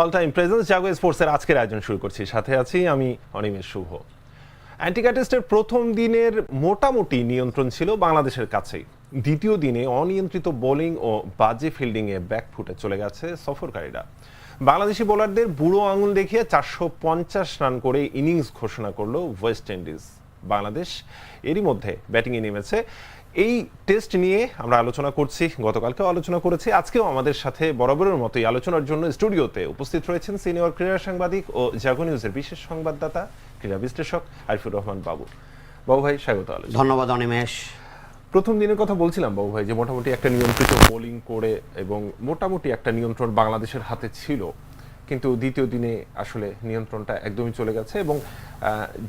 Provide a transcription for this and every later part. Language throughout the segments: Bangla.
অল টাইম প্রেজেন্স জাগো স্পোর্টসের আজকের আয়োজন শুরু করছি। সাথে আছি আমি অনিমেষ শুভ। অ্যান্টিকা প্রথম দিনের মোটামুটি নিয়ন্ত্রণ ছিল বাংলাদেশের কাছেই। দ্বিতীয় দিনে অনিয়ন্ত্রিত বোলিং ও বাজে ফিল্ডিংয়ে ব্যাকফুটে চলে গেছে সফরকারীরা। বাংলাদেশি বোলারদের বুড়ো আঙুল দেখিয়ে চারশো পঞ্চাশ রান করে ইনিংস ঘোষণা করল ওয়েস্ট ইন্ডিজ। বাংলাদেশ এরই মধ্যে ব্যাটিংয়ে নেমেছে এই টেস্ট নিয়ে আমরা আলোচনা করছি গতকালকেও আলোচনা করেছি আজকেও আমাদের সাথে বরাবরের মতোই আলোচনার জন্য স্টুডিওতে উপস্থিত রয়েছেন সিনিয়র ক্রীড়া সাংবাদিক ও জাগো নিউজের বিশেষ সংবাদদাতা ক্রীড়া বিশ্লেষক আরিফুর রহমান বাবু। বাবু ভাই স্বাগত আলোচনা। ধন্যবাদ অনিমেষ। প্রথম দিনের কথা বলছিলাম বাবু ভাই যে মোটামুটি একটা নিয়ন্ত্রিত বোলিং করে এবং মোটামুটি একটা নিয়ন্ত্রণ বাংলাদেশের হাতে ছিল কিন্তু দ্বিতীয় দিনে আসলে নিয়ন্ত্রণটা একদমই চলে গেছে এবং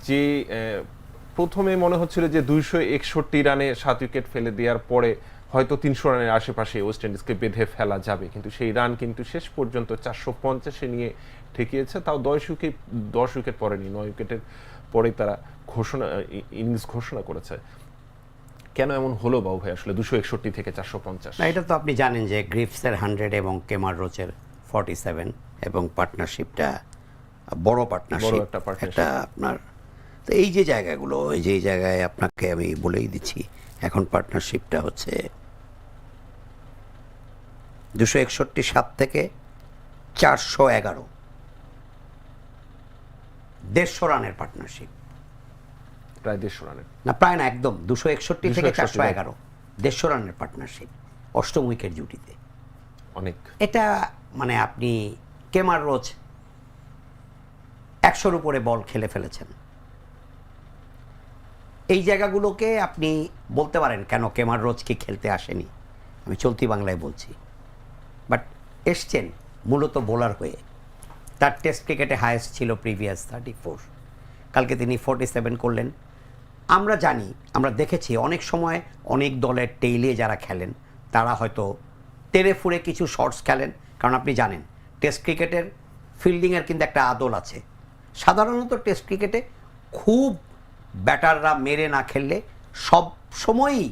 যে প্রথমে মনে হচ্ছিল যে দুইশো একষট্টি রানে সাত উইকেট ফেলে দেওয়ার পরে হয়তো তিনশো রানের আশেপাশে ওয়েস্ট ইন্ডিজকে বেঁধে ফেলা যাবে। কিন্তু সেই রান কিন্তু শেষ পর্যন্ত চারশো পঞ্চাশে নিয়ে ঠেকিয়েছে। তাও দশ উইকেট দশ উইকেট পরেনি নয় উইকেটের পরে তারা ঘোষণা ইনিংস ঘোষণা করেছে। কেন এমন হলো বাবু ভাই আসলে দুশো একষট্টি থেকে চারশো পঞ্চাশ? না এটা তো আপনি জানেন যে গ্রিফসের হান্ড্রেড এবং কেমার রোচের ফর্টি সেভেন এবং পার্টনারশিপটা বড় পার্টনারশিপ। একটা আপনার তো এই যে জায়গাগুলো এই যে জায়গায় আপনাকে আমি বলেই দিচ্ছি এখন পার্টনারশিপটা হচ্ছে দুশো একষট্টি সাত থেকে চারশো এগারো। দেড়শো রানের পার্টনারশিপ প্রায় দেড়শো রানের। না প্রায় না একদম দুশো একষট্টি থেকে চারশো এগারো। দেড়শো রানের পার্টনারশিপ অষ্টম উইকেট জুটিতে। অনেক। এটা মানে আপনি কেমার রোজ একশোর উপরে বল খেলে ফেলেছেন। এই জায়গাগুলোকে আপনি বলতে পারেন, কেন কেমার রোজ কি খেলতে আসেনি? আমি চলতি বাংলায় বলছি। বাট এসছেন মূলত বোলার হয়ে। তার টেস্ট ক্রিকেটে হায়েস্ট ছিল প্রিভিয়াস থার্টি ফোর। কালকে তিনি ফোর্টি সেভেন করলেন। আমরা জানি, আমরা দেখেছি অনেক সময় অনেক দলের টেইলে যারা খেলেন, তারা হয়তো তেরে ফুড়ে কিছু শর্টস খেলেন। কারণ আপনি জানেন, টেস্ট ক্রিকেটের ফিল্ডিংয়ের কিন্তু একটা আদল আছে। সাধারণত টেস্ট ক্রিকেটে খুব ব্যাটাররা মেরে না খেললে সব সময়ই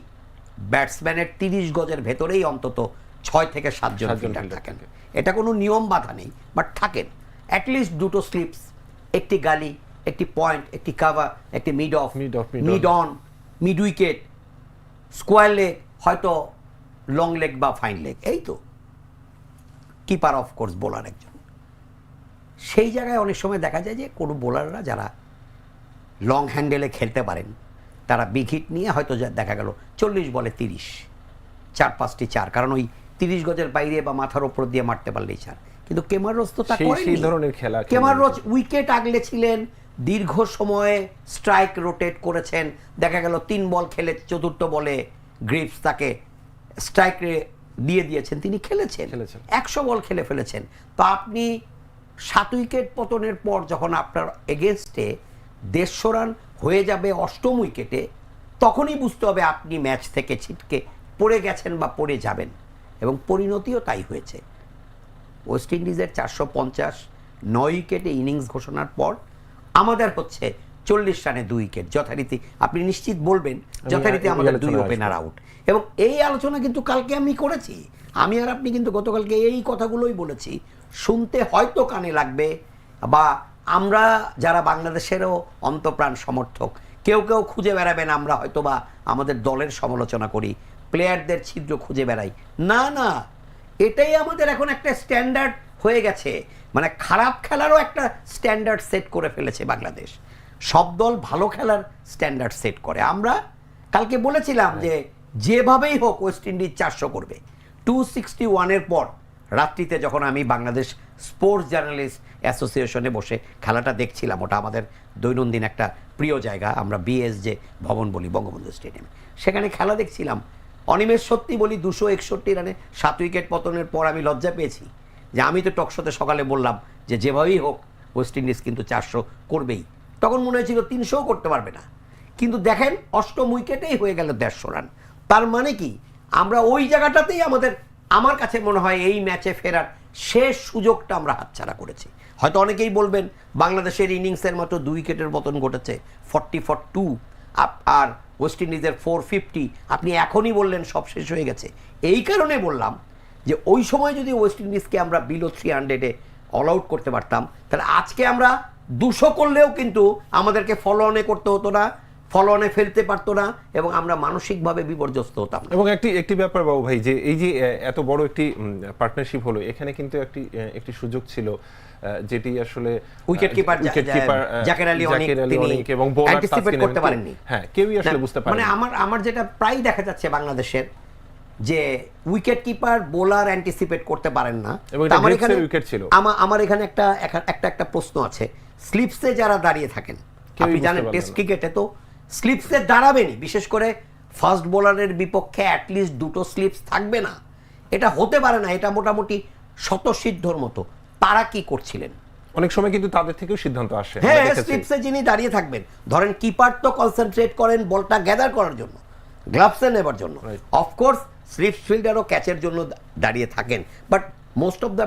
ব্যাটসম্যানের তিরিশ গজের ভেতরেই অন্তত ছয় থেকে সাতজন ফিল্ডার থাকেন। এটা কোনো নিয়ম বাধা নেই বাট থাকেন। অ্যাটলিস্ট দুটো স্লিপস একটি গালি একটি পয়েন্ট একটি কাভার একটি mid off mid off mid on mid wicket square leg হয়তো লং লেগ বা ফাইন লেগ এই তো। কিপার অফ কোর্স বোলার একজন। সেই জায়গায় অনেক সময় দেখা যায় যে কোনো বোলাররা যারা লং হ্যান্ডেলে খেলতে পারেন। তারা বিগ হিট নিয়ে হয়তো দেখা গেল চল্লিশ বলে তিরিশ। চার পাঁচটি চার কারণ ওই তিরিশ গজের বাইরে বা মাথার ওপর দিয়ে মারতে পারলেই চার। কিন্তু কেমার রোজ তো তা সেই- ধরনের খেলা কেমার রোজ উইকেট আগলে ছিলেন দীর্ঘ সময়ে স্ট্রাইক রোটেট করেছেন। দেখা গেল তিন বল খেলে চতুর্থ বলে গ্রিপস তাকে স্ট্রাইক দিয়ে দিয়েছেন। তিনি খেলেছেন। খেলেছেন। একশো বল খেলে ফেলেছেন। তো আপনি সাত উইকেট পতনের পর যখন আপনার এগেনস্টে দেড়শো রান হয়ে যাবে অষ্টম উইকেটে তখনই বুঝতে হবে আপনি ম্যাচ থেকে ছিটকে পড়ে গেছেন বা পড়ে যাবেন। এবং পরিণতিও তাই হয়েছে। ওয়েস্ট ইন্ডিজের চারশো পঞ্চাশ নয় উইকেটে ইনিংস ঘোষণার পর আমাদের হচ্ছে চল্লিশ রানে দুই উইকেট। যথারীতি আপনি নিশ্চিত বলবেন যথারীতি আমাদের দুই ওপেনার আউট এবং এই আলোচনা কিন্তু কালকে আমি করেছি। আমি আর আপনি কিন্তু গতকালকে এই কথাগুলোই বলেছি। শুনতে হয়তো কানে লাগবে বা আমরা যারা বাংলাদেশেরও অন্তপ্রাণ সমর্থক কেউ কেউ খুঁজে বেড়াবেন আমরা হয়তো বা আমাদের দলের সমালোচনা করি প্লেয়ারদের ছিদ্র খুঁজে বেড়াই। না না এটাই আমাদের এখন একটা স্ট্যান্ডার্ড হয়ে গেছে। মানে খারাপ খেলারও একটা স্ট্যান্ডার্ড সেট করে ফেলেছে বাংলাদেশ। সব দল ভালো খেলার স্ট্যান্ডার্ড সেট করে। আমরা কালকে বলেছিলাম যে যেভাবেই হোক ওয়েস্ট ইন্ডিজ চারশো করবে। টু সিক্সটি ওয়ানের পর রাত্রিতে যখন আমি বাংলাদেশ স্পোর্টস জার্নালিস্ট অ্যাসোসিয়েশনে বসে খেলাটা দেখছিলাম, ওটা আমাদের দৈনন্দিন একটা প্রিয় জায়গা, আমরা বিএস যে ভবন বলি, বঙ্গবন্ধু স্টেডিয়ামে। সেখানে খেলা দেখছিলাম। অনিমেষ সত্যি বলি দুশো একষট্টি রানে সাত উইকেট পতনের পর আমি লজ্জা পেয়েছি। যে আমি তো টকশোতে সকালে বললাম যে যেভাবেই হোক, ওয়েস্ট ইন্ডিজ কিন্তু চারশো করবেই। তখন মনে হয়েছিল তিনশোও করতে পারবে না। কিন্তু দেখেন, অষ্টম উইকেটেই হয়ে গেল দেড়শো রান। তার মানে কি? আমরা ওই জায়গাটাতেই আমাদের আমার কাছে মনে হয় এই ম্যাচে ফেরার শেষ সুযোগটা আমরা হাতছাড়া করেছি। হয়তো অনেকেই বলবেন, বাংলাদেশের ইনিংসের মতো দুই উইকেটের পতন ঘটেছে ফর্টি ফর টু আর ওয়েস্ট ইন্ডিজের ফোর ফিফটি আপনি এখনই বললেন সব শেষ হয়ে গেছে। এই কারণে বললাম যে ওই সময় যদি ওয়েস্ট ইন্ডিজকে আমরা বিলো থ্রি হান্ড্রেডে অল আউট করতে পারতাম, তাহলে আজকে আমরা দুশো করলেও কিন্তু আমাদেরকে ফলো অনে করতে হতো না। ফলো অনে ফেলতে পারতো না এবং আমরা মানসিকভাবে বিপর্যস্ত হতাম। এবং একটি একটি ব্যাপার বাবু ভাই যে এই যে এত বড় একটি পার্টনারশিপ হলো এখানে কিন্তু একটি একটি সুযোগ ছিল যেটি আসলে wicket keeper wicket keeper Jaker Ali অনেক তিনি এবং bowler anticipate করতে পারেননি। হ্যাঁ কেউই আসলে বুঝতে মানে আমার আমার যেটা প্রায় দেখা যাচ্ছে বাংলাদেশের যে উইকেট কিপার বোলার অ্যান্টিসিপেট করতে পারেন না। আমার এখানে উইকেট ছিল। আমার আমার এখানে একটা একটা- একটা প্রশ্ন আছে। স্লিপসে যারা দাঁড়িয়ে থাকেন আপনি জানেন টেস্ট ক্রিকেটে তো স্লিপসে দাঁড়াবেনি। বিশেষ করে ফার্স্ট বোলারের বিপক্ষে অ্যাটলিস্ট দুটো স্লিপস থাকবে না। এটা হতে পারে না এটা মোটামুটি শতসিদ্ধর মতো। তারা কি করছিলেন? অনেক সময় কিন্তু তাদের থেকেও সিদ্ধান্ত আসে। হ্যাঁ স্লিপসে যিনি দাঁড়িয়ে থাকবেন ধরেন কিপার তো কনসেন্ট্রেট করেন বলটা গ্যাদার করার জন্য গ্লাভসে নেবার জন্য. অফকোর্স স্লিপ ফিল্ডারও ক্যাচের জন্য দাঁড়িয়ে থাকেন। But most of the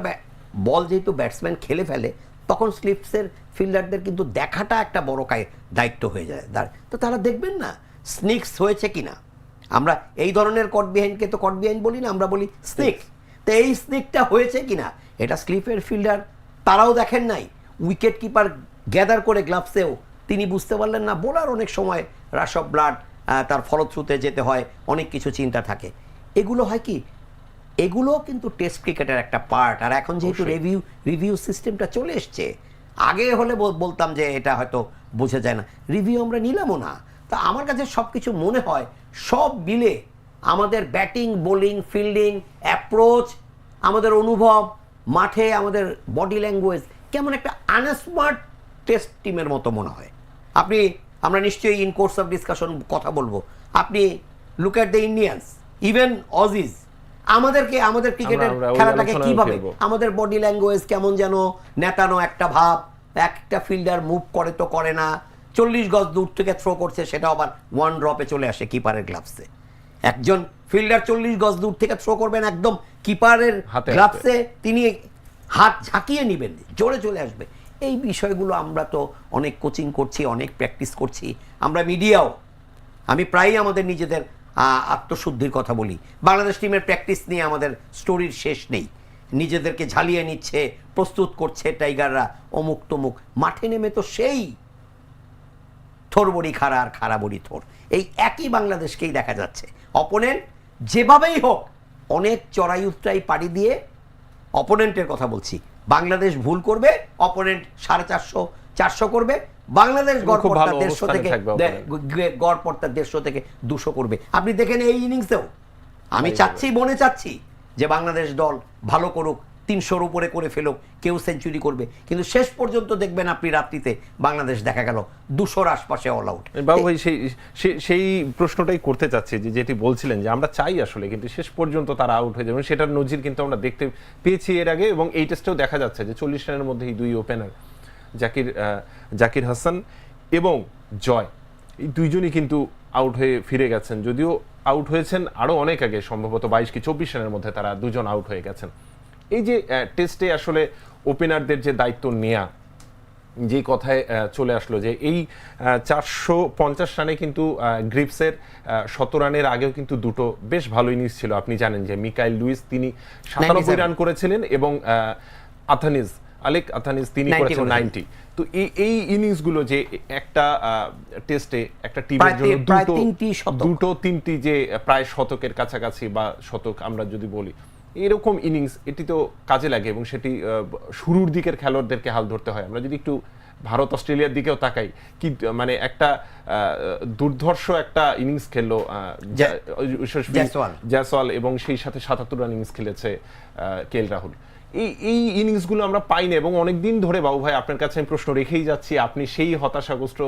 ball যেহেতু ব্যাটসম্যান খেলে ফেলে তখন স্লিপসের ফিল্ডারদের কিন্তু দেখাটা একটা বড় কায়, দায়িত্ব হয়ে যায়। তো তারা দেখবেন না, স্নিক্স হয়েছে কিনা? আমরা এই ধরনের কট বিহাইন্ডকে তো কট বিহাইন্ড বলি না, আমরা বলি স্নিক তো এই স্নিকটা হয়েছে কিনা? এটা স্লিপের ফিল্ডার, তারাও দেখেন নাই। উইকেট কিপার গ্যাদার করে গ্লাভসেও তিনি বুঝতে পারলেন না, বোলার অনেক সময় রাশ অফ ব্লাড তার ফলশ্রুতে যেতে হয়, অনেক কিছু চিন্তা থাকে। এগুলো হয় কি এগুলো কিন্তু টেস্ট ক্রিকেটের একটা পার্ট আর এখন যেহেতু রিভিউ রিভিউ সিস্টেমটা চলে এসছে আগে হলে বলতাম যে এটা হয়তো বোঝা যায় না। রিভিউ আমরা নিলামও না। তা আমার কাছে সব কিছু মনে হয় সব মিলে আমাদের ব্যাটিং বোলিং ফিল্ডিং অ্যাপ্রোচ আমাদের অনুভব মাঠে আমাদের বডি ল্যাঙ্গুয়েজ কেমন একটা আনস্মার্ট টেস্ট টিমের মতো মনে হয়। আপনি আমরা নিশ্চয়ই ইন কোর্স অফ ডিসকাশন কথা বলব। আপনি look at the Indians even Aussies আমাদেরকে আমাদের ক্রিকেটের খেলাটাকে কীভাবে আমাদের বডি ল্যাঙ্গুয়েজ কেমন যেন নেতানো একটা ভাব একটা ফিল্ডার মুভ করে তো করে না চল্লিশ গজ দূর থেকে থ্রো করছে সেটা আবার ওয়ান ড্রপে চলে আসে কিপারের গ্লাভসে একজন ফিল্ডার চল্লিশ গজ দূর থেকে থ্রো করবেন একদম কিপারের গ্লাভসে তিনি হাত ঝাঁকিয়ে নেবেন জোরে চলে আসবে। এই বিষয়গুলো আমরা তো অনেক কোচিং করছি অনেক প্র্যাকটিস করছি। আমরা মিডিয়াও আমি প্রায়ই আমাদের নিজেদের আত্মশুদ্ধির কথা বলি। বাংলাদেশ টিমের প্র্যাকটিস নিয়ে আমাদের স্টোরির শেষ নেই। নিজেদেরকে ঝালিয়ে নিচ্ছে, প্রস্তুত করছে টাইগাররা অমুক তমুক। মাঠে নেমে তো সেই থোর বড়ি খাড়া আর খাড়া বড়ি থোর। এই একই বাংলাদেশকেই দেখা যাচ্ছে। অপোনেন্ট যেভাবেই হোক, অনেক চড়াই উত্তরাই পাড়ি দিয়ে অপোনেন্টের কথা বলছি। বাংলাদেশ ভুল করবে অপোনেন্ট সাড়ে চারশো চারশো করবে বাংলাদেশ এবং গড় খুব পড়তা ভালো দেড়শো থেকে থাকবে দে- opponent। গে- গড় পড়তা দেড়শো থেকে দুশো করবে। আপনি দেখেন এই ইনিংসেও। আমি চাচ্ছি মনে চাচ্ছি যে বাংলাদেশ দল ভালো করুক তিনশোর উপরে করে ফেলুক কেউ সেঞ্চুরি করবে। কিন্তু শেষ পর্যন্ত দেখবেন আপনি রাত্রিতে বাংলাদেশ দেখা গেল দুশোর আশপাশে অল আউট বাবু ভাই সেই সেই- সেই প্রশ্নটাই করতে চাচ্ছি যে যেটি বলছিলেন যে আমরা চাই আসলে কিন্তু শেষ পর্যন্ত তারা আউট হয়ে যাবে। সেটার নজির কিন্তু আমরা দেখতে পেয়েছি এর আগে এবং এই টেস্টেও দেখা যাচ্ছে যে চল্লিশ রানের মধ্যে এই দুই ওপেনার জাকির জাকির হাসান এবং জয়। এই দুইজনই কিন্তু আউট হয়ে ফিরে গেছেন। যদিও আউট হয়েছেন আরও অনেক আগে সম্ভবত বাইশ কি চব্বিশ রানের মধ্যে তারা দুজন আউট হয়ে গেছেন। এই যে টেস্টে আসলে ওপেনারদের যে দায়িত্ব নেয়া যে কথায় আহ, চলে আসলো যে এই চারশো পঞ্চাশ রানে কিন্তু গ্রিপসের শত রানের আগেও কিন্তু দুটো বেশ ভালো ইনিংস ছিল। আপনি জানেন যে মিকাইল লুইস তিনি সাতানব্বই রান করেছিলেন এবং আহ, আথানিজ আলেক আথানিজ তিনি করেছেন। নাইনটি তো এই ইনিংসগুলো যে একটা টেস্টে একটা টিমের জন্য দুটো তিনটি। দুটো তিনটি যে প্রায় শতকের কাছাকাছি বা শতক আমরা যদি বলি এরকম ইনিংস এটি তো কাজে লাগে এবং সেটি শুরুর দিকের খেলোয়াড়দেরকে হাল ধরতে হয় আমরা যদি একটু ভারত অস্ট্রেলিয়ার দিকেও তাকাই কি মানে একটা আহ, দুর্ধর্ষ একটা ইনিংস খেললো। জয়সওয়াল এবং সেই সাথে সাতাত্তর রান ইনিংস খেলেছে কে রাহুল এই এই ইনিংসগুলো আমরা পাই না এবং অনেক দিন ধরে বাবু ভাই, আপনার কাছে আমি প্রশ্ন রেখেই যাচ্ছি, আপনি সেই হতাশাগ্রস্ত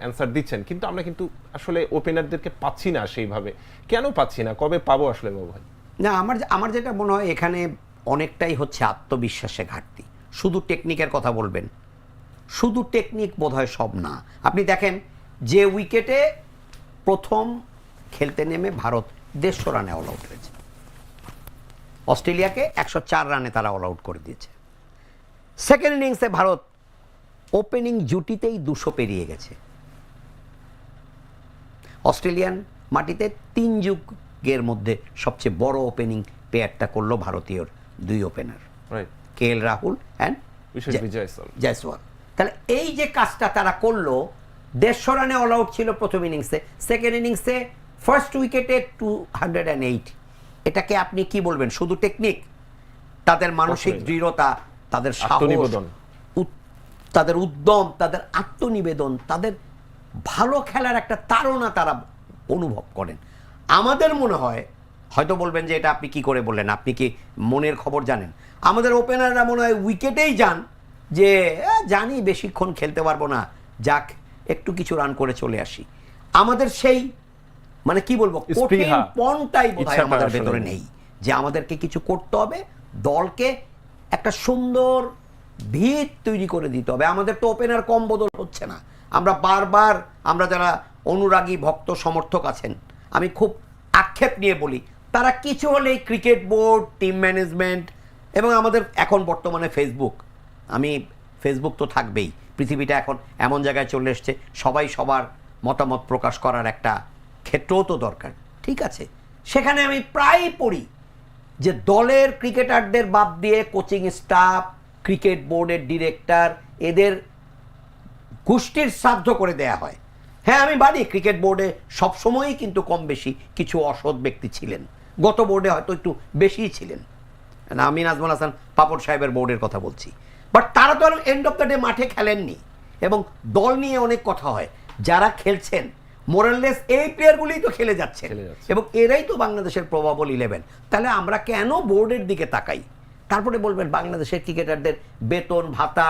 অ্যান্সার দিচ্ছেন। কিন্তু আমরা কিন্তু আসলে ওপেনারদেরকে পাচ্ছি না সেইভাবে। কেন পাচ্ছি না? কবে পাবো আসলে বাবু ভাই? না, আমার আমার যেটা মনে হয়, এখানে অনেকটাই হচ্ছে আত্মবিশ্বাসে ঘাটতি। শুধু টেকনিকের কথা বলবেন। শুধু টেকনিক বোধহয় সব না। আপনি দেখেন, যে উইকেটে প্রথম খেলতে নেমে ভারত দেড়শো রানে অল আউট হয়েছে। অস্ট্রেলিয়াকে একশো চার রানে তারা অল আউট করে দিয়েছে। সেকেন্ড ইনিংসে ভারত ওপেনিং জুটিতেই দুশো পেরিয়ে গেছে। অস্ট্রেলিয়ান মাটিতে তিন যুগের মধ্যে সবচেয়ে বড় ওপেনিং পেয়ারটা করল ভারতীয়র দুই opener K L Rahul and Jaiswal তাহলে এই যে কাজটা তারা করল দেড়শো রানে অল আউট ছিল প্রথম ইনিংসে সেকেন্ড ইনিংসে ফার্স্ট উইকেটে টু হান্ড্রেড অ্যান্ড এইট এটাকে আপনি কি বলবেন? শুধু টেকনিক তাদের মানসিক দৃঢ়তা তাদের সাহস। তাদের উদ্যম তাদের আত্মনিবেদন তাদের ভালো খেলার একটা তাড়না তারা অনুভব করেন। আমাদের মনে হয় হয়তো বলবেন যে এটা আপনি কি করে বললেন? আপনি কি মনের খবর জানেন? আমাদের ওপেনাররা মনে হয় উইকেটেই যান যে জানি বেশিক্ষণ খেলতে পারব না। যাক একটু কিছু রান করে চলে আসি। আমাদের সেই মানে কি বলব কঠিন পণটাই বোধহয় আমাদের ভেতরে নেই। নেই যে আমাদেরকে কিছু করতে হবে দলকে একটা সুন্দর ভিত তৈরি করে দিতে হবে। আমাদের তো ওপেনার কম বদল হচ্ছে না। আমরা বারবার আমরা যারা অনুরাগী ভক্ত সমর্থক আছেন আমি খুব আক্ষেপ নিয়ে বলি তারা কিছু হলেই ক্রিকেট বোর্ড টিম ম্যানেজমেন্ট এবং আমাদের এখন বর্তমানে ফেসবুক আমি ফেসবুক তো থাকবেই পৃথিবীটা এখন এমন জায়গায় চলে এসছে সবাই সবার মতামত প্রকাশ করার একটা ক্ষেত্রও তো দরকার। ঠিক আছে? সেখানে আমি প্রায়ই পড়ি যে দলের ক্রিকেটারদের বাদ দিয়ে কোচিং স্টাফ, ক্রিকেট বোর্ডের ডিরেক্টর, এদের গোষ্ঠীর শ্রাদ্ধ করে দেয়া হয়। হ্যাঁ আমি বাড়ি ক্রিকেট বোর্ডে সবসময়ই কিন্তু কম বেশি কিছু অসৎ ব্যক্তি ছিলেন। গত বোর্ডে হয়তো একটু বেশিই ছিলেন। না, আমি নাজমুল হাসান পাপড় সাহেবের বোর্ডের কথা বলছি। বাট তারা তো এন্ড অফ দ্য ডে মাঠে খেলেননি। এবং দল নিয়ে অনেক কথা হয়। যারা খেলছেন মোরাললেস এই প্লেয়ারগুলোই তো খেলে যাচ্ছে। এবং এরাই তো বাংলাদেশের প্রবাবল ইলেভেন তাহলে আমরা কেন বোর্ডের দিকে তাকাই? তারপরে বলবেন বাংলাদেশের ক্রিকেটারদের বেতন ভাতা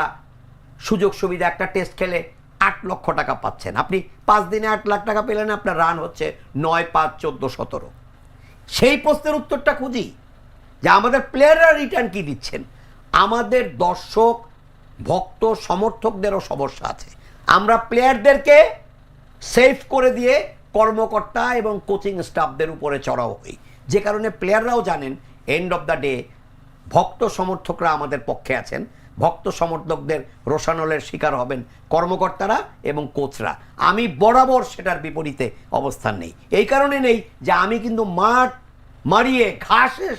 সুযোগ সুবিধা একটা টেস্ট খেলে আট লক্ষ টাকা পাচ্ছেন। আপনি পাঁচ দিনে আট লাখ টাকা পেলেন আপনার রান হচ্ছে নয় পাঁচ চোদ্দ সতেরো। সেই প্রশ্নের উত্তরটা খুঁজি। যে আমাদের প্লেয়াররা রিটার্ন কি দিচ্ছেন? আমাদের দর্শক ভক্ত সমর্থকদেরও সমস্যা আছে। আমরা প্লেয়ারদেরকে সেভ করে দিয়ে কর্মকর্তা এবং কোচিং স্টাফদের উপরে চড়াও হই যে কারণে প্লেয়াররাও জানেন এন্ড অফ দ্য ডে ভক্ত সমর্থকরা আমাদের পক্ষে আছেন। ভক্ত সমর্থকদের রোশানলের শিকার হবেন কর্মকর্তারা এবং কোচরা। আমি বরাবর সেটার বিপরীতে অবস্থান নেই। এই কারণে নেই যে আমি কিন্তু মাঠ মারিয়ে ঘাসের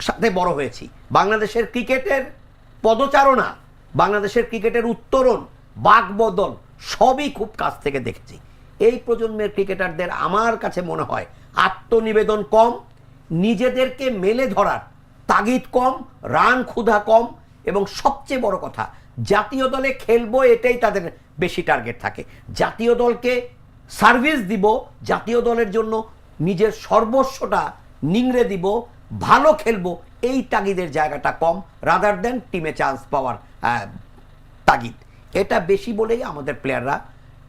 সাথে বড় হয়েছি। বাংলাদেশের ক্রিকেটের পদচারণা, বাংলাদেশের ক্রিকেটের উত্তরণ, বাকবদল সবই খুব কাছ থেকে দেখেছি। এই প্রজন্মের ক্রিকেটারদের আমার কাছে মনে হয় আত্মনিবেদন কম, নিজেদেরকে মেলে ধরার তাগিদ কম, রান ক্ষুধা কম এবং সবচেয়ে বড় কথা, জাতীয় দলে খেলব এটাই তাদের বেশি টার্গেট থাকে। জাতীয় দলকে সার্ভিস দিব, জাতীয় দলের জন্য নিজের সর্বস্বটা নিংড়ে দিব, ভালো খেলব, এই তাগিদের জায়গাটা কম রাদার দেন টিমে চান্স পাওয়ার তাগিদ। এটা বেশি বলেই আমাদের প্লেয়াররা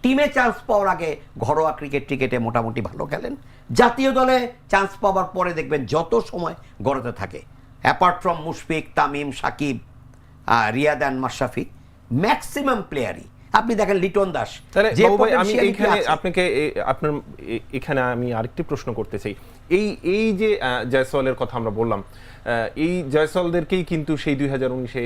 টিমে চান্স পাওয়ার আগে ঘরোয়া ক্রিকেট ক্রিকেটে মোটামুটি ভালো খেলেন। জাতীয় দলে চান্স পাওয়ার পরে দেখবেন যত সময় গড়াতে থাকে। Apart from Mushfiq Tamim Shakib Riyad and Mashrafe maximum প্লেয়ারই আপনি দেখেন লিটন দাস তাহলে আমি আপনাকে আপনার এখানে আমি আরেকটি প্রশ্ন করতে চাই। এই এই যে জয়সওয়ালের কথা আমরা বললাম এই জয়সওয়ালদেরকেই কিন্তু সেই দুই হাজার উনিশে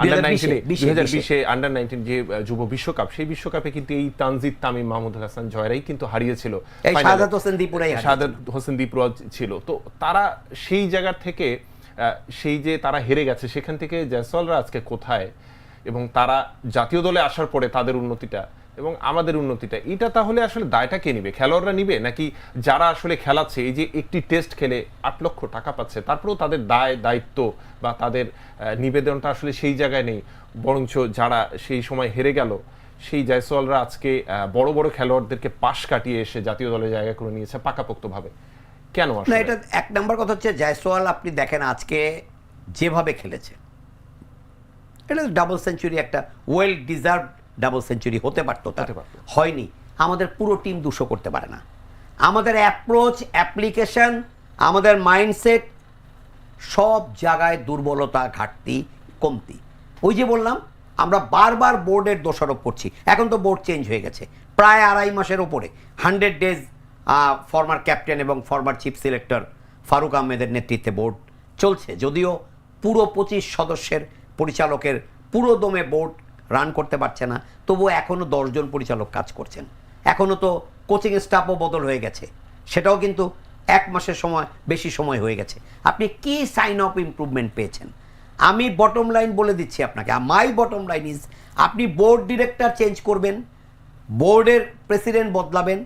আন্ডার নাইনটিনে দুই হাজার বিশে। আন্ডার নাইনটিন যে যুব বিশ্বকাপ সেই বিশ্বকাপে কিন্তু এই তানজিদ তামিম মাহমুদ হাসান জয়রাই কিন্তু হারিয়েছিল। শাহাদাত হোসেন দীপুরাই। শাহাদাত হোসেন দীপরাজ ছিল তো তারা সেই জায়গা থেকে আহ, সেই যে তারা হেরে গেছে সেখান থেকে জয়সওয়ালরা আজকে কোথায় এবং তারা জাতীয় দলে আসার পরে তাদের উন্নতিটা এবং আমাদের উন্নতিটা। এটা তাহলে আসলে দায়টা কে নিবে? খেলোয়াড়রা নিবে? নাকি যারা আসলে খেলাচ্ছে এই যে একটি টেস্ট খেলে আট লক্ষ টাকা পাচ্ছে তারপরেও তাদের দায় দায়িত্ব বা তাদের নিবেদনটা আসলে সেই জায়গায় নেই। বরঞ্চ যারা সেই সময় হেরে গেল সেই জয়সওয়ালরা আজকে বড় বড় খেলোয়াড়দেরকে পাশ কাটিয়ে এসে জাতীয় দলে জায়গা করে নিয়েছে পাকাপোক্তভাবে। কেন না এটা এক নম্বর কথা হচ্ছে জয়সওয়াল আপনি দেখেন আজকে যেভাবে খেলেছে। এটা ডাবল সেঞ্চুরি একটা ওয়েল ডিজার্ভ ডাবল সেঞ্চুরি হতে পারতো তার। পারতো। হয়নি। আমাদের পুরো টিম দুশো করতে পারে না। আমাদের অ্যাপ্রোচ অ্যাপ্লিকেশন আমাদের মাইন্ডসেট সব জায়গায় দুর্বলতা ঘাটতি কমতি। ওই যে বললাম আমরা বারবার বোর্ডের দোষারোপ করছি। এখন তো বোর্ড চেঞ্জ হয়ে গেছে। প্রায় আড়াই মাসের ওপরে হান্ড্রেড ডেজ ফর্মার ক্যাপ্টেন এবং ফর্মার চিফ সিলেক্টর ফারুক আহমেদের নেতৃত্বে বোর্ড চলছে। যদিও পুরো পঁচিশ সদস্যের পরিচালকের পুরো দমে বোর্ড রান করতে পারছে না। তবুও এখনও দশজন পরিচালক কাজ করছেন। এখনও তো কোচিং স্টাফও বদল হয়ে গেছে। সেটাও কিন্তু এক মাসের সময়, বেশি সময় হয়ে গেছে। আপনি কি সাইন অফ ইমপ্রুভমেন্ট পেয়েছেন? আমি বটম লাইন বলে দিচ্ছি আপনাকে। মাই বটম লাইন ইজ আপনি বোর্ড ডিরেক্টর চেঞ্জ করবেন বোর্ডের প্রেসিডেন্ট বদলাবেন,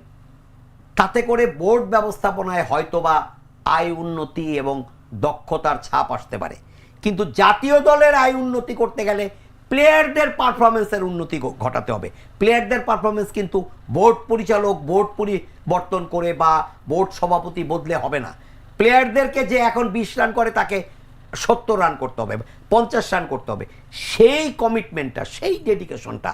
তাতে করে বোর্ড ব্যবস্থাপনায় হয়তোবা আয় উন্নতি এবং দক্ষতার ছাপ আসতে পারে। কিন্তু জাতীয় দলের আয় উন্নতি করতে গেলে প্লেয়ারদের পারফরমেন্সের উন্নতি ঘটাতে হবে। প্লেয়ারদের পারফরমেন্স কিন্তু বোর্ড পরিচালক বোর্ড পরিবর্তন করে বা বোর্ড সভাপতি বদলে হবে না। প্লেয়ারদেরকে যে এখন বিশ রান করে তাকে সত্তর রান করতে হবে পঞ্চাশ রান করতে হবে। সেই কমিটমেন্টটা সেই ডেডিকেশনটা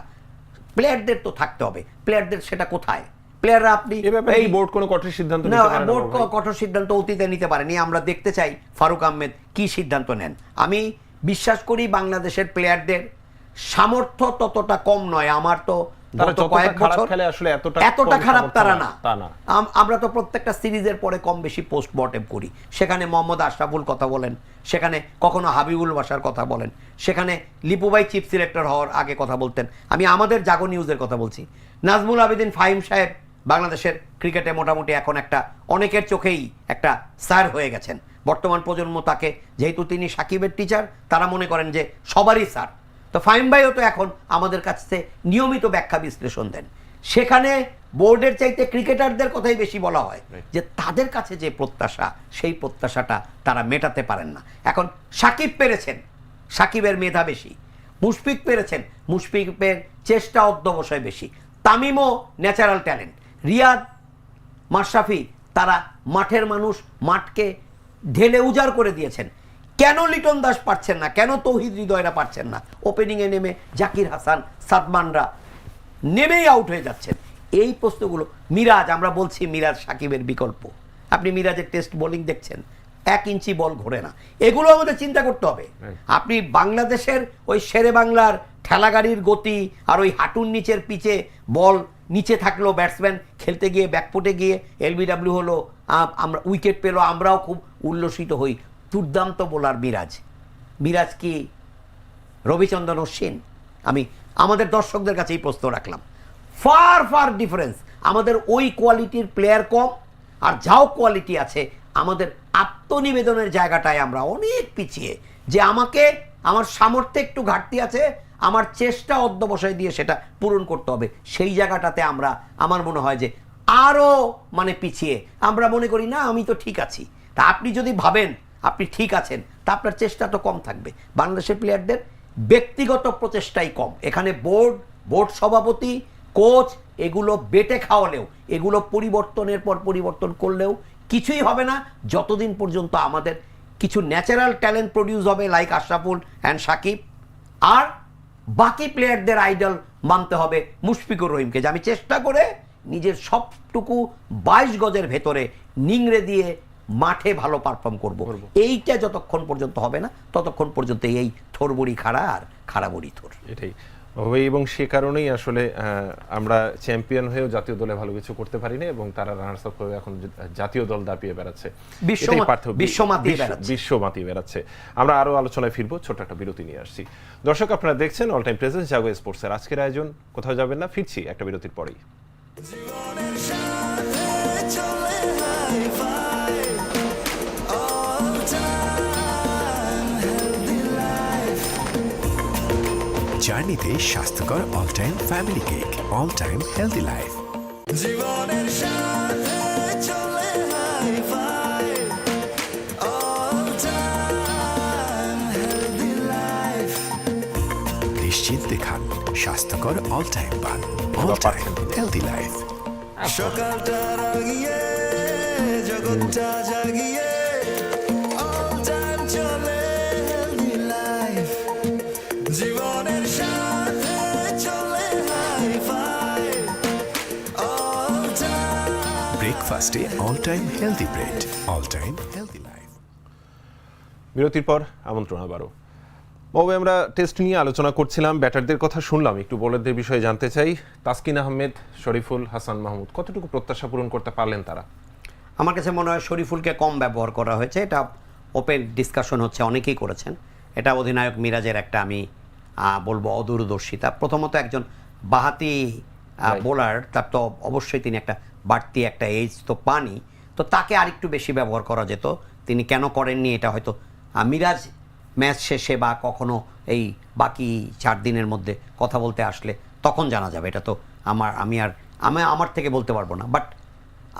প্লেয়ারদের তো থাকতে হবে। প্লেয়ারদের সেটা কোথায়? প্লেয়াররা আপনি এই বোর্ড কোনো কঠোর সিদ্ধান্ত না বোর্ড কঠোর সিদ্ধান্ত অতীতে নিতে পারেনি। আমরা দেখতে চাই ফারুক আহমেদ কি সিদ্ধান্ত নেন। আমি বিশ্বাস করি বাংলাদেশের প্লেয়ারদের সামর্থ্য ততটা কম নয়। আমার তো এতটা খারাপ তারা না, আমরা তো প্রত্যেকটা সিরিজের পরে কম বেশি পোস্ট মর্টেম করি। সেখানে মোহাম্মদ আশরাফুল কথা বলেন সেখানে কখনো হাবিবুল বাসার কথা বলেন সেখানে লিপুবাই চিফ সিলেক্টর হওয়ার আগে কথা বলতেন। আমি আমাদের জাগো নিউজের কথা বলছি। নাজমুল আবেদিন ফাহিম সাহেব বাংলাদেশের ক্রিকেটে মোটামুটি এখন একটা অনেকের চোখেই একটা স্যার হয়ে গেছেন। বর্তমান প্রজন্ম তাকে যেহেতু তিনি সাকিবের টিচার তারা মনে করেন যে সবারই স্যার। তো ফাহিম ভাইও তো এখন আমাদের কাছে নিয়মিত ব্যাখ্যা বিশ্লেষণ দেন। সেখানে বোর্ডের চাইতে ক্রিকেটারদের কথাই বেশি বলা হয় যে তাদের কাছে যে প্রত্যাশা সেই প্রত্যাশাটা তারা মেটাতে পারেন না। এখন সাকিব পেরেছেন সাকিবের মেধা বেশি। মুশফিক পেরেছেন মুশফিকের চেষ্টা অধ্যবসায় বেশি। তামিমও ন্যাচারাল ট্যালেন্ট রিয়াদ মাশরাফি তারা মাঠের মানুষ মাঠকে ঢেলে উজাড় করে দিয়েছেন। কেন লিটন দাস পারছেন না? কেন তৌহিদ হৃদয়রা পারছেন না? ওপেনিংয়ে নেমে জাকির হাসান সাদমানরা নেমেই আউট হয়ে যাচ্ছেন। এই প্রশ্নগুলো মিরাজ আমরা বলছি মিরাজ সাকিবের বিকল্প। আপনি মিরাজের টেস্ট বোলিং দেখছেন এক ইঞ্চি বল ঘোরে না। এগুলো আমাদের চিন্তা করতে হবে। আপনি বাংলাদেশের ওই শেরে বাংলার ঠেলাগাড়ির গতি আর ওই হাঁটুর নিচের পিচে বল নিচে থাকল ব্যাটসম্যান খেলতে গিয়ে ব্যাকফুটে গিয়ে এলবিডাব্লিউ হলো আমরা উইকেট পেল আমরাও খুব উল্লসিত হই। দুর্দান্ত বোলার মিরাজ। মিরাজ কি রবিচন্দ্রন অশ্বিন? আমি আমাদের দর্শকদের কাছে এই প্রশ্ন রাখলাম। Far far difference. আমাদের ওই কোয়ালিটির প্লেয়ার কম, আর যাও কোয়ালিটি আছে, আমাদের আত্মনিবেদনের জায়গাটায় আমরা অনেক পিছিয়ে। যে আমাকে, আমার সামর্থ্যে একটু ঘাটতি আছে, আমার চেষ্টা অধ্যবসায় দিয়ে সেটা পূরণ করতে হবে। সেই জায়গাটাতে আমরা, আমার মনে হয় যে আরও মানে পিছিয়ে। আমরা মনে করি, না, আমি তো ঠিক আছি। তা আপনি যদি ভাবেন আপনি ঠিক আছেন, তা আপনার চেষ্টা তো কম থাকবে। বাংলাদেশের প্লেয়ারদের ব্যক্তিগত প্রচেষ্টাই কম। এখানে বোর্ড বোর্ড সভাপতি কোচ এগুলো বেটে খাওয়ালেও, এগুলো পরিবর্তনের পর পরিবর্তন করলেও কিছুই হবে না। যতদিন পর্যন্ত আমাদের কিছু ন্যাচারাল ট্যালেন্ট প্রডিউস হবে লাইক আশরাফুল অ্যান্ড সাকিব, আর বাকি প্লেয়ারদের আইডল মানতে হবে মুশফিকুর রহিমকে। যে আমি চেষ্টা করে নিজের সবটুকু বাইশ গজের ভেতরে নিংড়ে দিয়ে মাঠে ভালো পারফর্ম করব। এইটা যতক্ষণ পর্যন্ত হবে না ততক্ষণ পর্যন্ত এই থোরবড়ি খাড়া আর খাড়াবড়ি থোর। এটাই। ওই এবং সে কারণেই আসলে আহ, আমরা চ্যাম্পিয়ন হয়েও জাতীয় দলে ভালো কিছু করতে পারি না এবং তারা রানার্স আপ হয়ে এখন জাতীয় দল দাপিয়ে বেড়াচ্ছে। বিশ্ব এটাই মা- পার্থক্য। বিশ্ব মাতিয়ে বিশ্ব- বেড়াচ্ছে। আমরা আরও আলোচনায় ফিরবো ছোট একটা বিরতি নিয়ে আসছি। দর্শক আপনারা দেখছেন অল টাইম প্রেজেন্স জাগো স্পোর্টসের আজকের আয়োজন। কোথাও যাবেন না ফিরছি একটা বিরতির পরেই। জার্নিতে স্বাস্থ্যকর all time family cake all time healthy life জীবনের নিশ্চিন্তে খান স্বাস্থ্যকর অল টাইম পান অল টাইম হেলদি লাইফ সকালটা রাগিয়ে জগৎটা জাগিয়ে ব্রেকফাস্টে all time healthy bread all time healthy life বিরতির পর আমন্ত্রণ আবারও। বাবু আমরা টেস্ট নিয়ে আলোচনা করছিলাম ব্যাটারদের কথা শুনলাম একটু বোলারদের বিষয়ে জানতে চাই। তাসকিন আহমেদ শরীফুল হাসান মাহমুদ কতটুকু প্রত্যাশা পূরণ করতে পারলেন তারা? আমার কাছে মনে হয় শরীফুলকে কম ব্যবহার করা হয়েছে। এটা ওপেন ডিসকাশন হচ্ছে অনেকেই করেছেন। এটা অধিনায়ক মিরাজের একটা আমি বলব অদূরদর্শিতা। প্রথমত একজন বাহাতি. বোলার তার তো অবশ্যই তিনি একটা বাড়তি একটা এজ তো পানি তো তাকে আরেকটু বেশি ব্যবহার করা যেত। তিনি কেন করেননি এটা হয়তো মিরাজ ম্যাচ শেষে বা কখনো এই বাকি চার দিনের মধ্যে কথা বলতে আসলে তখন জানা যাবে। এটা তো আমার আমি আর আমি আমার থেকে বলতে পারব না। বাট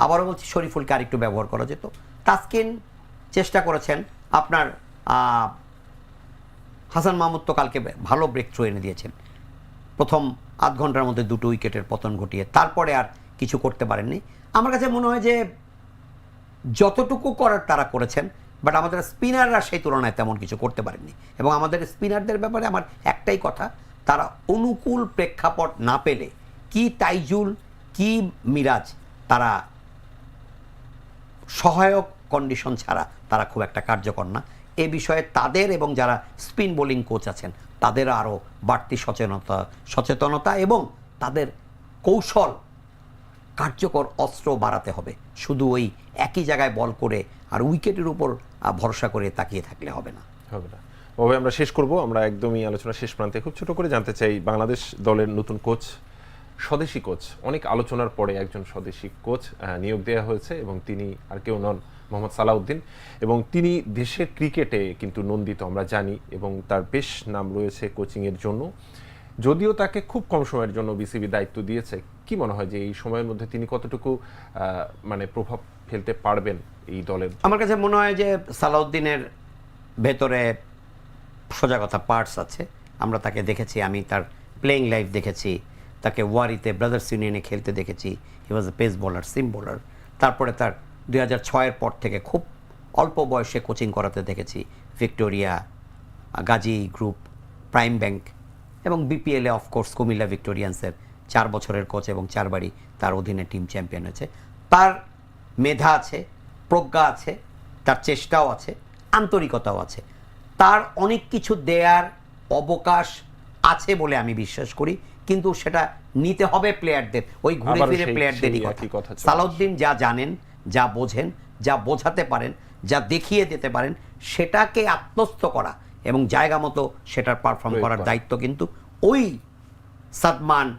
আবারও বলছি শরীফুলকে আরেকটু ব্যবহার করা যেত। তাসকিন চেষ্টা করেছেন। আপনার হাসান মাহমুদ তো কালকে ভালো ব্রেক থ্রু এনে দিয়েছেন। প্রথম আধ ঘণ্টার মধ্যে দুটো উইকেটের পতন ঘটিয়ে তারপরে আর কিছু করতে পারেননি। আমার কাছে মনে হয় যে যতটুকু করার তারা করেছেন, বাট আমাদের স্পিনাররা সেই তুলনায় তেমন কিছু করতে পারেননি। এবং আমাদের স্পিনারদের ব্যাপারে আমার একটাই কথা, তারা অনুকূল প্রেক্ষাপট না পেলে কি তাইজুল, কি মিরাজ, তারা সহায়ক কন্ডিশন ছাড়া তারা খুব একটা কার্যকর না। এ বিষয়ে তাদের এবং যারা স্পিন বোলিং কোচ আছেন, তাদের আরও বাড়তি সচেতনতা সচেতনতা এবং তাদের কৌশল কার্যকর অস্ত্র বাড়াতে হবে। শুধু ওই একই জায়গায় বল করে আর উইকেটের উপর ভরসা করে তাকিয়ে থাকলে হবে না। হবে না। বাবা আমরা শেষ করব। আমরা একদমই আলোচনা শেষ প্রান্তে খুব ছোট করে জানতে চাই, বাংলাদেশ দলের নতুন কোচ, স্বদেশি কোচ, অনেক আলোচনার পরে একজন স্বদেশি কোচ নিয়োগ দেওয়া হয়েছে এবং তিনি আর কেউ নন। মোহাম্মদ সালাউদ্দিন, এবং তিনি দেশের ক্রিকেটে কিন্তু নন্দিত, আমরা জানি, এবং তার বেশ নাম রয়েছে কোচিংয়ের জন্য। যদিও তাকে খুব কম সময়ের জন্য বিসিবি দায়িত্ব দিয়েছে, কি মনে হয় যে এই সময়ের মধ্যে তিনি কতটুকু মানে প্রভাব ফেলতে পারবেন এই দলের? আমার কাছে মনে হয় যে সালাউদ্দিনের ভেতরে সোজা কথা পার্টস আছে। আমরা তাকে দেখেছি, আমি তার প্লেইং লাইফ দেখেছি, তাকে ওয়ারিতে ব্রাদার্স ইউনিয়নে খেলতে দেখেছি। He was a pace bowler seam bowler তারপরে তার দুই হাজার ছয়ের পর থেকে খুব অল্প বয়সে কোচিং করাতে দেখেছি Victoria Gazi group prime bank এবং বিপিএলে অফকোর্স কুমিল্লা ভিক্টোরিয়ান্সের চার বছরের কোচ এবং চারবারই তার অধীনে টিম চ্যাম্পিয়ন হয়েছে। তার মেধা আছে প্রজ্ঞা আছে তার চেষ্টাও আছে আন্তরিকতাও আছে। তার অনেক কিছু দেয়ার অবকাশ আছে বলে আমি বিশ্বাস করি কিন্তু সেটা নিতে হবে প্লেয়ারদের ওই ঘুরে ফিরে প্লেয়ারদেরই কথা। সালাউদ্দিন যা জানেন যা বোঝেন যা বোঝাতে পারেন যা দেখিয়ে দিতে পারেন সেটাকে আত্মস্থ করা এবং জায়গা মতো সেটার পারফর্ম করার দায়িত্ব কিন্তু ওই সাদমান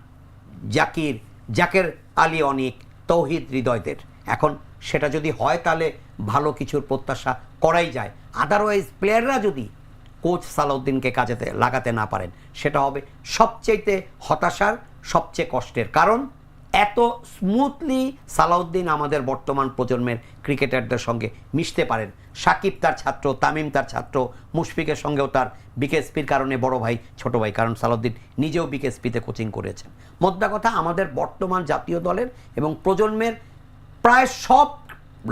জাকির জাকের আলী অনিক তৌহিদ হৃদয়দের। এখন সেটা যদি হয় তাহলে ভালো কিছুর প্রত্যাশা করাই যায়। আদারওয়াইজ প্লেয়াররা যদি কোচ সালাউদ্দিনকে কাজেতে লাগাতে না পারেন সেটা হবে সবচেয়ে হতাশার সবচেয়ে কষ্টের কারণ এত স্মুথলি সালাউদ্দিন আমাদের বর্তমান প্রজন্মের ক্রিকেটারদের সঙ্গে মিশতে পারেন। সাকিব তার ছাত্র তামিম তার ছাত্র মুশফিকের সঙ্গেও তার বিকেএসপির কারণে বড় ভাই ছোট ভাই কারণ সালাউদ্দিন নিজেও বিকেএসপিতে কোচিং করেছেন। মোদ্দা কথা আমাদের বর্তমান জাতীয় দলের এবং প্রজন্মের প্রায় সব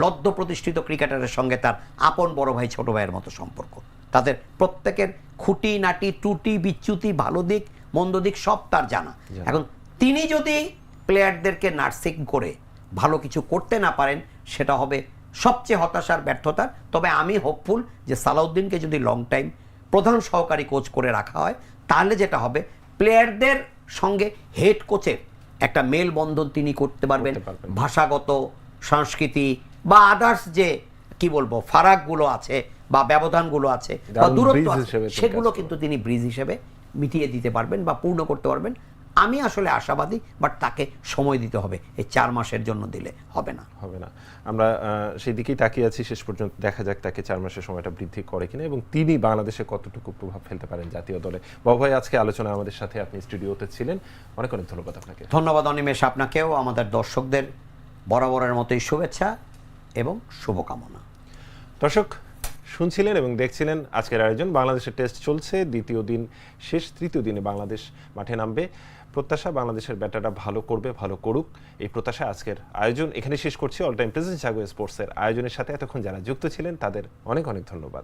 লদ্দ প্রতিষ্ঠিত ক্রিকেটারের সঙ্গে তার আপন বড় ভাই ছোট ভাইয়ের মতো সম্পর্ক। তাদের প্রত্যেকের খুঁটি নাটি টুটি বিচ্যুতি ভালো দিক মন্দ দিক সব তার জানা। এখন তিনি যদি প্লেয়ারদেরকে নার্সিং করে ভালো কিছু করতে না পারেন সেটা হবে সবচেয়ে হতাশার ব্যর্থতার তবে আমি হোপফুল যে সালাউদ্দিনকে যদি লং টাইম প্রধান সহকারী কোচ করে রাখা হয় তাহলে যেটা হবে প্লেয়ারদের সঙ্গে হেড কোচের একটা মেলবন্ধন তিনি করতে পারবেন। ভাষাগত সংস্কৃতি বা আদার্স যে কি বলব ফারাকগুলো আছে বা ব্যবধানগুলো আছে বা দূরত্ব আছে, সেগুলো কিন্তু তিনি ব্রিজ হিসেবে মিটিয়ে দিতে পারবেন বা পূর্ণ করতে পারবেন। আমি আসলে আশাবাদী বাট তাকে সময় দিতে হবে। এই চার মাসের জন্য দিলে হবে না। হবে না। আমরা সেই দিকেই তাকিয়ে আছি শেষ পর্যন্ত দেখা যাক তাকে চার মাসের সময়টা বৃদ্ধি করে কিনা এবং তিনি বাংলাদেশে কতটুকু প্রভাব ফেলতে পারেন জাতীয় দলে। বাবু ভাই আজকে আলোচনা আমাদের সাথে আপনি স্টুডিওতে ছিলেন। অনেক অনেক ধন্যবাদ আপনাকে। ধন্যবাদ অনিমেষ আপনাকেও আমাদের দর্শকদের বরাবরের মতোই শুভেচ্ছা এবং শুভকামনা। দর্শক শুনছিলেন এবং দেখছিলেন আজকের আয়োজন। বাংলাদেশের টেস্ট চলছে দ্বিতীয় দিন শেষ তৃতীয় দিনে বাংলাদেশ মাঠে নামবে। প্রত্যাশা বাংলাদেশের ব্যাটাটা ভালো করবে, ভালো করুক। এই প্রত্যাশা আজকের আয়োজন। এখানে শেষ করছি। অল টাইম প্রেজেন্ট জাগো স্পোর্টসের আয়োজনের সাথে এতক্ষণ যারা যুক্ত ছিলেন, তাদের অনেক অনেক ধন্যবাদ।